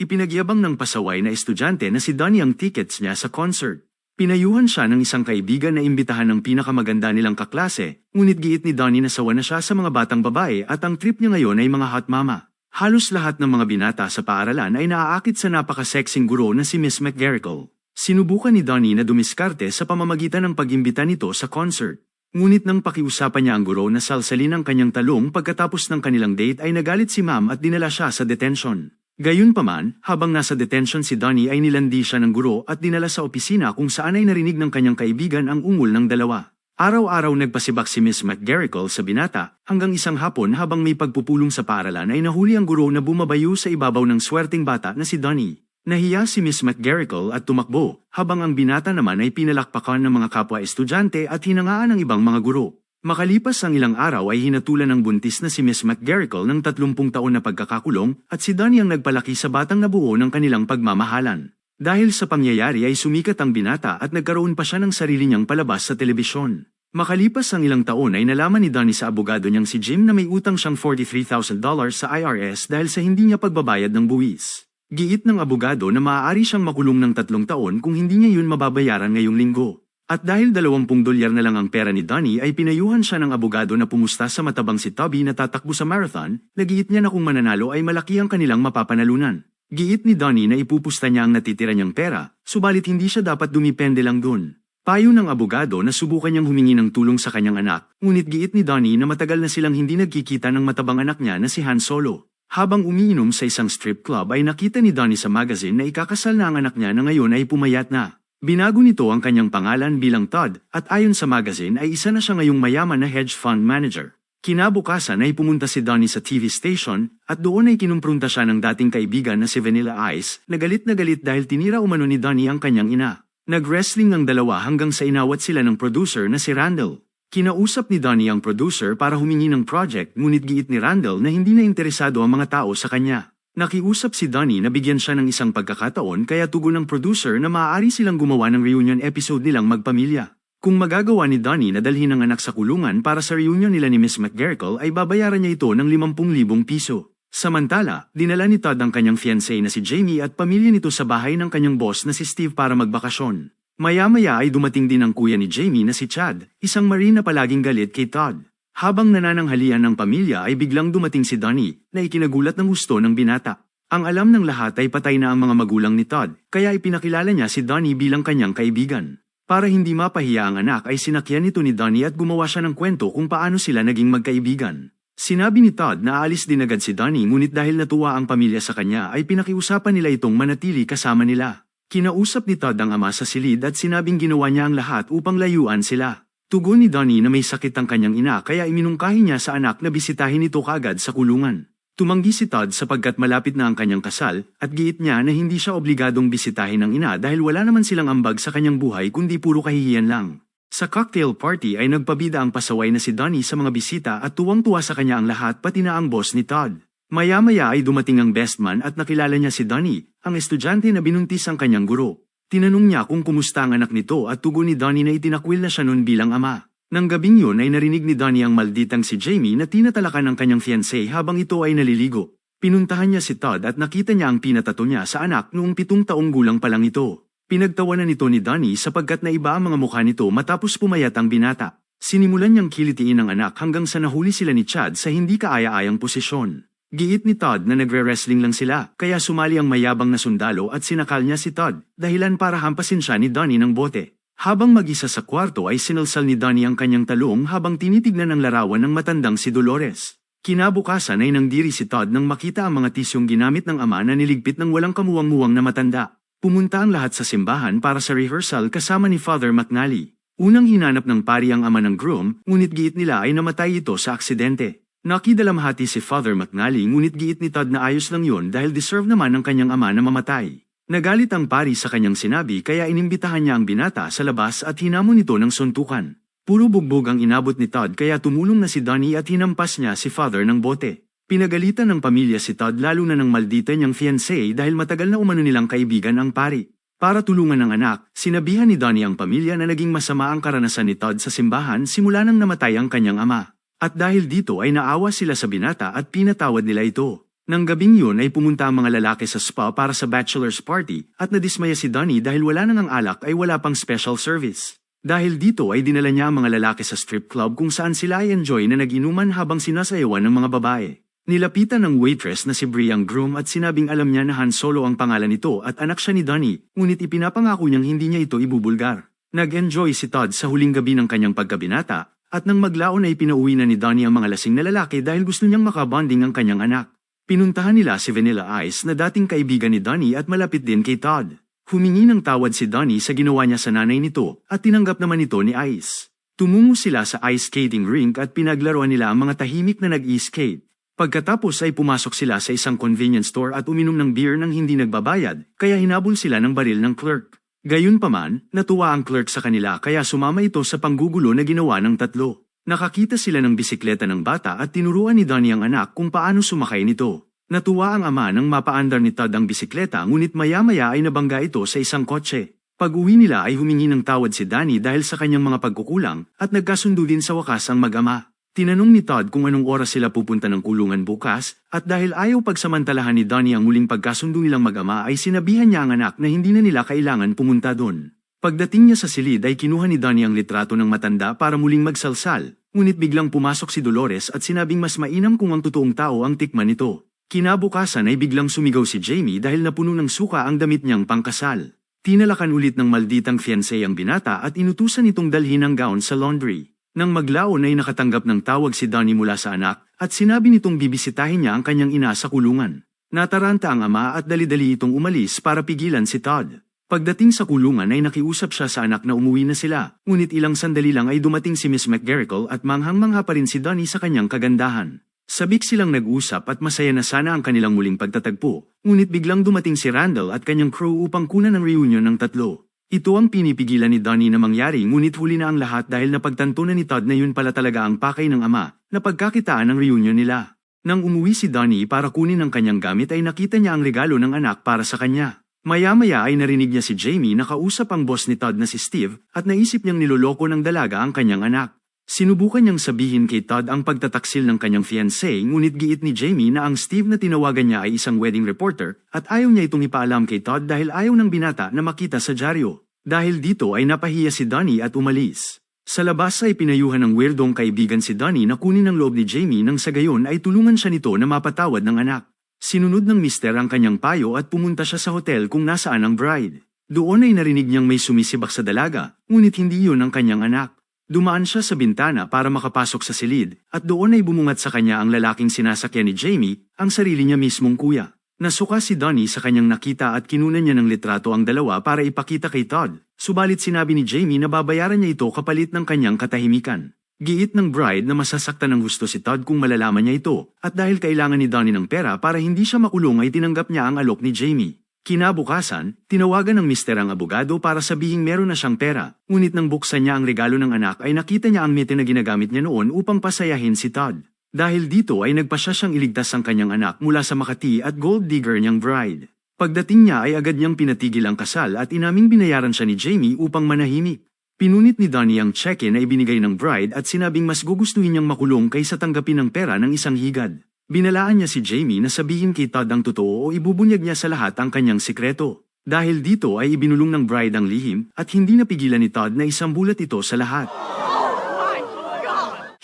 Ipinagyabang ng pasaway na estudyante na si Donnie ang tickets niya sa concert. Pinayuhan siya ng isang kaibigan na imbitahan ng pinakamaganda nilang kaklase, ngunit giit ni Donnie na sawa na siya sa mga batang babae at ang trip niya ngayon ay mga hot mama. Halos lahat ng mga binata sa paaralan ay naaakit sa napaka-sexing guro na si Miss McGarrigle. Sinubukan ni Donnie na dumiskarte sa pamamagitan ng pag-imbita nito sa concert. Ngunit nang pakiusapan niya ang guro na salsalin ang kanyang talong pagkatapos ng kanilang date ay nagalit si ma'am at dinala siya sa detention. Gayunpaman, habang nasa detention si Donnie ay nilandi siya ng guro at dinala sa opisina kung saan ay narinig ng kanyang kaibigan ang ungol ng dalawa. Araw-araw nagpasibak si Miss McGarrigle sa binata, hanggang isang hapon habang may pagpupulong sa paaralan ay nahuli ang guro na bumabayo sa ibabaw ng swerteng bata na si Donnie. Nahiya si Miss McGarrigle at tumakbo, habang ang binata naman ay pinalakpakan ng mga kapwa estudyante at hinangaan ng ibang mga guro. Makalipas ang ilang araw ay hinatulan ng buntis na si Miss McGarrigle ng 30 taon na pagkakakulong at si Donnie ang nagpalaki sa batang nabuo ng kanilang pagmamahalan. Dahil sa pangyayari ay sumikat ang binata at nagkaroon pa siya ng sarili niyang palabas sa telebisyon. Makalipas ang ilang taon ay nalaman ni Donnie sa abogado niyang si Jim na may utang siyang $43,000 sa IRS dahil sa hindi niya pagbabayad ng buwis. Giit ng abogado na maaari siyang makulong ng tatlong taon kung hindi niya yun mababayaran ngayong linggo. At dahil 20 dolyar na lang ang pera ni Donnie ay pinayuhan siya ng abogado na pumusta sa matabang si Toby na tatakbo sa marathon, nagiit niya na kung mananalo ay malaki ang kanilang mapapanalunan. Giit ni Donnie na ipupusta niya ang natitira niyang pera, subalit hindi siya dapat dumipende lang dun. Payo ng abogado na subukan niyang humingi ng tulong sa kanyang anak, ngunit giit ni Donnie na matagal na silang hindi nagkikita ng matabang anak niya na si Han Solo. Habang umiinom sa isang strip club ay nakita ni Donnie sa magazine na ikakasal na ang anak niya na ngayon ay pumayat na. Binago nito ang kanyang pangalan bilang Todd at ayon sa magazine ay isa na siya ngayong mayaman na hedge fund manager. Kinabukasan ay pumunta si Donnie sa TV station at doon ay kinumprunta siya ng dating kaibigan na si Vanilla Ice na galit na galit dahil tinira umano ni Donnie ang kanyang ina. Nag-wrestling ang dalawa hanggang sa inawat sila ng producer na si Randall. Kinausap ni Donnie ang producer para humingi ng project ngunit giit ni Randall na hindi na interesado ang mga tao sa kanya. Nakiusap si Donnie na bigyan siya ng isang pagkakataon kaya tugon ng producer na maaari silang gumawa ng reunion episode nilang magpamilya. Kung magagawa ni Donnie na dalhin ang anak sa kulungan para sa reunion nila ni Miss McGarrigle ay babayaran niya ito ng 50,000 piso. Samantala, dinala ni Todd ang kanyang fiancé na si Jamie at pamilya nito sa bahay ng kanyang boss na si Steve para magbakasyon. Maya-maya ay dumating din ang kuya ni Jamie na si Chad, isang marine na palaging galit kay Todd. Habang nanananghalian ng pamilya ay biglang dumating si Donnie na ikinagulat ng gusto ng binata. Ang alam ng lahat ay patay na ang mga magulang ni Todd, kaya ipinakilala niya si Donnie bilang kanyang kaibigan. Para hindi mapahiya ang anak ay sinakyan nito ni Donnie at gumawa siya ng kwento kung paano sila naging magkaibigan. Sinabi ni Todd na aalis din agad si Donnie ngunit dahil natuwa ang pamilya sa kanya ay pinakiusapan nila itong manatili kasama nila. Kinausap ni Todd ang ama sa silid at sinabing ginawa niya ang lahat upang layuan sila. Tugon ni Donnie na may sakit ang kanyang ina kaya iminungkahi niya sa anak na bisitahin ito kagad sa kulungan. Tumanggi si Todd sapagkat malapit na ang kanyang kasal at giit niya na hindi siya obligadong bisitahin ng ina dahil wala naman silang ambag sa kanyang buhay kundi puro kahihiyan lang. Sa cocktail party ay nagpabida ang pasaway na si Donnie sa mga bisita at tuwang-tuwa sa kanya ang lahat pati na ang boss ni Todd. Maya-maya ay dumating ang best man at nakilala niya si Donnie, ang estudyante na binuntis ang kanyang guro. Tinanong niya kung kumusta ang anak nito at tugon ni Donnie na itinakwil na siya noon bilang ama. Nang gabing yun ay narinig ni Donnie ang malditang si Jamie na tinatalakan ng kanyang fiancé habang ito ay naliligo. Pinuntahan niya si Todd at nakita niya ang pinatato niya sa anak noong pitong taong gulang pa lang ito. Pinagtawanan nito ni Donnie sapagkat naiba ang mga mukha nito matapos pumayat ang binata. Sinimulan niyang kilitiin ang anak hanggang sa nahuli sila ni Chad sa hindi kaaya-ayang posisyon. Giit ni Todd na nagre-wrestling lang sila, kaya sumali ang mayabang na sundalo at sinakal niya si Todd, dahilan para hampasin siya ni Donnie ng bote. Habang mag-isa sa kwarto ay sinalsal ni Donnie ang kanyang talong habang tinitignan ang larawan ng matandang si Dolores. Kinabukasan ay nangdiri si Todd nang makita ang mga tisyong ginamit ng ama na niligpit ng walang kamuwang-muwang na matanda. Pumunta ang lahat sa simbahan para sa rehearsal kasama ni Father McNally. Unang hinanap ng pari ang ama ng groom, ngunit giit nila ay namatay ito sa aksidente. Nakidalamhati si Father McNally ngunit giit ni Todd na ayos lang yun dahil deserve naman ng kanyang ama na mamatay. Nagalit ang pari sa kanyang sinabi kaya inimbitahan niya ang binata sa labas at hinamon ito ng suntukan. Puro bugbog ang inabot ni Todd kaya tumulong na si Donnie at hinampas niya si Father ng bote. Pinagalitan ng pamilya si Todd lalo na ng maldita niyang fiancé dahil matagal na umano nilang kaibigan ang pari. Para tulungan ng anak, sinabihan ni Donnie ang pamilya na naging masama ang karanasan ni Todd sa simbahan simula nang namatay ang kanyang ama. At dahil dito ay naawa sila sa binata at pinatawad nila ito. Nang gabing yun ay pumunta ang mga lalaki sa spa para sa bachelor's party at nadismaya si Donnie dahil wala nang ang alak ay wala pang special service. Dahil dito ay dinala niya ang mga lalaki sa strip club kung saan sila ay enjoy na naginuman habang sinasayawan ng mga babae. Nilapitan ng waitress na si Bri ang groom at sinabing alam niya na Han Solo ang pangalan nito at anak siya ni Donnie, ngunit ipinapangako niyang hindi niya ito ibubulgar. Nag-enjoy si Todd sa huling gabi ng kanyang pagkabinata, at nang maglaon ay pinauwi na ni Donnie ang mga lasing na lalaki dahil gusto niyang makabonding ang kanyang anak. Pinuntahan nila si Vanilla Ice na dating kaibigan ni Donnie at malapit din kay Todd. Humingi ng tawad si Donnie sa ginawa niya sa nanay nito at tinanggap naman ito ni Ice. Tumungo sila sa ice skating rink at pinaglaruan nila ang mga tahimik na nag-skate. Pagkatapos ay pumasok sila sa isang convenience store at uminom ng beer nang hindi nagbabayad, kaya hinabol sila ng baril ng clerk. Gayunpaman, natuwa ang clerk sa kanila kaya sumama ito sa panggugulo na ginawa ng tatlo. Nakakita sila ng bisikleta ng bata at tinuruan ni Donnie ang anak kung paano sumakay nito. Natuwa ang ama nang mapaandar ni Todd ang bisikleta ngunit maya-maya ay nabangga ito sa isang kotse. Pag-uwi nila ay humingi ng tawad si Danny dahil sa kanyang mga pagkukulang at nagkasundo din sa wakas ang mag-ama. Tinanong ni Todd kung anong oras sila pupunta ng kulungan bukas at dahil ayaw pagsamantalahan ni Donnie ang muling pagkasundo nilang mag-ama ay sinabihan niya ang anak na hindi na nila kailangan pumunta doon. Pagdating niya sa silid ay kinuha ni Donnie ang litrato ng matanda para muling magsalsal, ngunit biglang pumasok si Dolores at sinabing mas mainam kung ang totoong tao ang tikman nito. Kinabukasan ay biglang sumigaw si Jamie dahil napuno ng suka ang damit niyang pangkasal. Tinalakan ulit ng malditang fiancé ang binata at inutusan itong dalhin ang gown sa laundry. Nang maglaon ay nakatanggap ng tawag si Donnie mula sa anak at sinabi nitong bibisitahin niya ang kanyang ina sa kulungan. Nataranta ang ama at dali-dali itong umalis para pigilan si Todd. Pagdating sa kulungan ay nakiusap siya sa anak na umuwi na sila, ngunit ilang sandali lang ay dumating si Miss McGarricle at manghang-mangha pa rin si Donnie sa kanyang kagandahan. Sabik silang nag-usap at masaya na sana ang kanilang muling pagtatagpo, ngunit biglang dumating si Randall at kanyang crew upang kunan ang reunion ng tatlo. Ito ang pinipigilan ni Donnie na mangyari ngunit huli na ang lahat dahil napagtanto na ni Todd na yun pala talaga ang pakay ng ama na pagkakitaan ng reunion nila. Nang umuwi si Donnie para kunin ang kanyang gamit ay nakita niya ang regalo ng anak para sa kanya. Maya-maya ay narinig niya si Jamie na kausap ang boss ni Todd na si Steve at naisip niyang niloloko ng dalaga ang kanyang anak. Sinubukan niyang sabihin kay Todd ang pagtataksil ng kanyang fiancé ngunit giit ni Jamie na ang Steve na tinawagan niya ay isang wedding reporter at ayaw niya itong ipaalam kay Todd dahil ayaw ng binata na makita sa dyaryo. Dahil dito ay napahiya si Donnie at umalis. Sa labas ay pinayuhan ng weirdong kaibigan si Donnie na kunin ang loob ni Jamie nang sa gayon ay tulungan siya nito na mapatawad ng anak. Sinunod ng mister ang kanyang payo at pumunta siya sa hotel kung nasaan ang bride. Doon ay narinig niyang may sumisibak sa dalaga, ngunit hindi yun ang kanyang anak. Dumaan siya sa bintana para makapasok sa silid, at doon ay bumungat sa kanya ang lalaking sinasakyan ni Jamie, ang sarili niya mismong kuya. Nasuka si Donnie sa kanyang nakita at kinunan niya ng litrato ang dalawa para ipakita kay Todd, subalit sinabi ni Jamie na babayaran niya ito kapalit ng kanyang katahimikan. Giit ng bride na masasaktan ng gusto si Todd kung malalaman niya ito, at dahil kailangan ni Donnie ng pera para hindi siya makulong ay tinanggap niya ang alok ni Jamie. Kinabukasan, tinawagan ng mister ang abogado para sabihing meron na siyang pera, ngunit nang buksan niya ang regalo ng anak ay nakita niya ang mete na ginagamit niya noon upang pasayahin si Todd. Dahil dito ay nagpasya siyang iligtas ang kanyang anak mula sa Makati at gold digger niyang bride. Pagdating niya ay agad niyang pinatigil ang kasal at inaming binayaran siya ni Jamie upang manahimik. Pinunit ni Donnie ang check-in na ibinigay ng bride at sinabing mas gugustuhin niyang makulong kaysa tanggapin ng pera ng isang higad. Binalaan niya si Jamie na sabihin kay Todd ang totoo o ibubunyag niya sa lahat ang kanyang sikreto. Dahil dito ay ibinulong ng bride ang lihim at hindi napigilan ni Todd na isambulat ito sa lahat.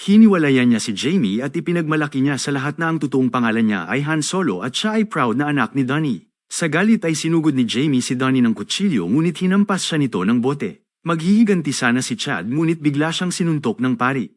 Hiniwalayan niya si Jamie at ipinagmalaki niya sa lahat na ang totoong pangalan niya ay Han Solo at siya ay proud na anak ni Donnie. Sa galit ay sinugod ni Jamie si Donnie ng kutsilyo ngunit hinampas siya nito ng bote. Maghihiganti sana si Chad ngunit bigla siyang sinuntok ng pari.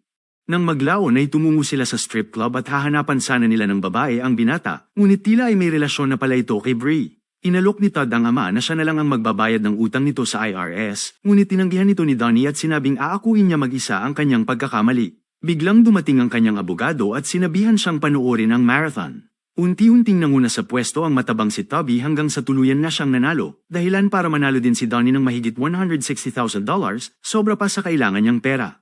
Nang maglaon ay tumungo sila sa strip club at hahanapan sana nila ng babae ang binata, ngunit tila ay may relasyon na pala ito kay Brie. Inalok ni Todd ang ama na siya na lang ang magbabayad ng utang nito sa IRS, ngunit tinanggihan nito ni Donnie at sinabing aakuin niya mag-isa ang kanyang pagkakamali. Biglang dumating ang kanyang abogado at sinabihan siyang panuorin ang marathon. Unti-unting nanguna sa pwesto ang matabang si Tubby hanggang sa tuluyan na siyang nanalo, dahilan para manalo din si Donnie ng mahigit $160,000, sobra pa sa kailangan niyang pera.